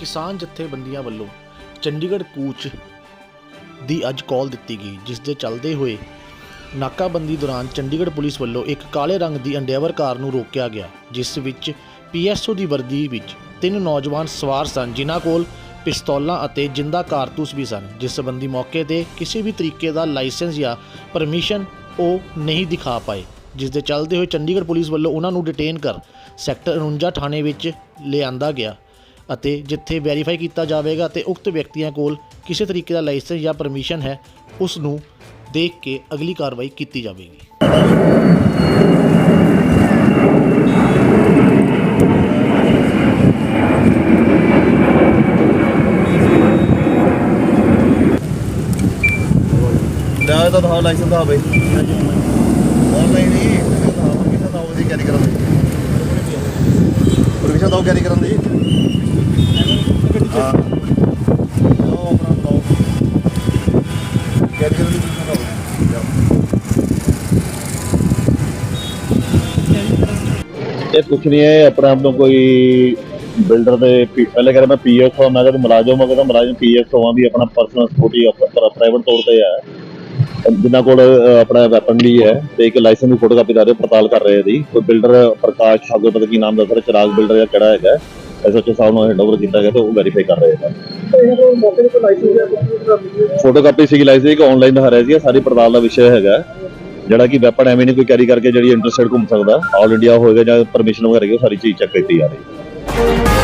ਕਿਸਾਨ ਜਥੇਬੰਦੀਆਂ ਵੱਲੋਂ ਚੰਡੀਗੜ੍ਹ ਕੂਚ ਦੀ ਅੱਜ ਕਾਲ ਦਿੱਤੀ ਗਈ ਜਿਸ ਦੇ ਚੱਲਦੇ ਹੋਏ ਨਾਕਾਬੰਦੀ ਦੌਰਾਨ ਚੰਡੀਗੜ੍ਹ ਪੁਲਿਸ ਵੱਲੋਂ ਇੱਕ ਕਾਲੇ ਰੰਗ ਦੀ ਅੰਡੇਵਰ ਕਾਰ ਨੂੰ ਰੋਕਿਆ ਗਿਆ, ਜਿਸ ਵਿੱਚ ਪੀਐਸਓ ਦੀ ਵਰਦੀ ਵਿੱਚ ਤਿੰਨ ਨੌਜਵਾਨ ਸਵਾਰ ਸਨ, ਜਿਨ੍ਹਾਂ ਕੋਲ ਪਿਸਤੌਲਾਂ ਅਤੇ ਜਿੰਦਾ ਕਾਰਤੂਸ ਵੀ ਸਨ, ਜਿਸ ਸੰਬੰਧੀ ਮੌਕੇ ਤੇ ਕਿਸੇ ਵੀ ਤਰੀਕੇ ਦਾ ਲਾਇਸੈਂਸ ਜਾਂ ਪਰਮਿਸ਼ਨ ਉਹ ਨਹੀਂ ਦਿਖਾ ਪਾਏ ਜਿਸ ਦੇ ਚੱਲਦੇ ਹੋਏ ਚੰਡੀਗੜ੍ਹ ਪੁਲਿਸ ਵੱਲੋਂ ਉਹਨਾਂ ਨੂੰ ਡਿਟੇਨ ਕਰ ਸੈਕਟਰ 49 ਥਾਣੇ ਵਿੱਚ ਲਿਆਂਦਾ ਗਿਆ। ਅਤੇ ਜਿੱਥੇ ਵੈਰੀਫਾਈ ਕੀਤਾ ਜਾਵੇਗਾ ਤੇ ਉਕਤ ਵਿਅਕਤੀਆਂ ਕੋਲ ਕਿਸੇ ਤਰੀਕੇ ਦਾ ਲਾਇਸੈਂਸ ਜਾਂ ਪਰਮਿਸ਼ਨ ਹੈ ਉਸ ਨੂੰ ਦੇਖ ਕੇ ਅਗਲੀ ਕਾਰਵਾਈ ਕੀਤੀ ਜਾਵੇਗੀ। ਲੈ ਤਾਂ ਲਾਇਸੈਂਸ ਦਾ ਬਈ। ਆਨਲਾਈਨ ਹੀ ਪਰਮਿਸ਼ਨ ਦਿਖਾਓ ਉਹਦੀ ਕੈਰੀ ਕਰਨ ਦੀ। ਪਰਮਿਸ਼ਨ ਦਿਓ ਕੈਰੀ ਕਰਨ ਦੀ। ਹਾਂ। ਉਹ ਆਪਣਾ ਦਿਓ ਕੈਰੀ ਕਰਨ ਦੀ ਪਰਮਿਸ਼ਨ ਦਿਓ ਇਹ ਕੁਛ ਨਹੀਂ ਹੈ ਆਪਣਾ ਆਪ ਨੂੰ ਕੋਈ ਬਿਲਡਰ ਦੇ ਪੀ- ਪਹਿਲੇ ਕਹਿੰਦਾ ਮੈਂ ਪੀਐਸ ਹਾਂ ਮੈਂ ਕਹਿੰਦਾ ਮੁਲਾਜ਼ਮ ਹਾਂ ਕਹਿੰਦਾ ਮੁਲਾਜ਼ਮ ਪੀਐਸ ਹਾਂ ਵੀ ਆਪਣਾ ਪਰਸਨਲ ਸਕੂਟੀ ਪ੍ਰਾਈਵੇਟ ਤੌਰ ਤੇ ਹੈ। ਜਿਨ੍ਹਾਂ ਕੋਲ ਅਹ, ਆਪਣਾ ਵੈਪਨ ਵੀ ਹੈ ਤੇ ਇੱਕ ਲਾਇਸੈਂਸ ਦੀ ਫੋਟੋਕਾਪੀ ਦਾ ਰਹੇ ਪੜਤਾਲ ਕਰ ਰਹੇ ਦੀ ਕੋਈ ਬਿਲਡਰ ਪ੍ਰਕਾਸ਼ ਸਾਗਰ ਪਤਾ ਕੀ ਨਾਮ ਦੱਸ ਰਿਹਾ ਚਿਰਾਗ ਬਿਲਡਰ ਜਾਂ ਕਿਹੜਾ ਹੈਗਾ। ਐਸਐਚਓ ਸਾਹਿਬ ਨੂੰ ਹੈਂਡਓਵਰ ਕੀਤਾ ਗਿਆ ਤੇ ਉਹ ਵੈਰੀਫਾਈ ਕਰ ਰਹੇ ਹਨ ਫੋਟੋਕਾਪੀ ਸੀਗੀ ਲਾਇਸੈਂਸ ਇੱਕ ਆਨਲਾਈਨ ਦਿਖਾ ਰਿਹਾ ਸੀ ਸਾਰੀ ਪੜਤਾਲ ਦਾ ਵਿਸ਼ਾ ਹੈਗਾ। ਜਿਹੜਾ ਕਿ ਵੈਪਨ ਐਵੇਂ ਨਹੀਂ ਕੋਈ ਕੈਰੀ ਕਰਕੇ ਜਿਹੜੀ ਇੰਟਰਸਟਡ ਘੁੰਮ ਸਕਦਾ। ਆਲ ਇੰਡੀਆ ਹੋਏਗਾ ਜਾਂ ਪਰਮਿਸ਼ਨ ਵਗੈਰਾ ਹੈਗੀ, ਉਹ ਸਾਰੀ ਚੀਜ਼ ਚੈੱਕ ਕੀਤੀ ਜਾ ਰਹੀ ਹੈ।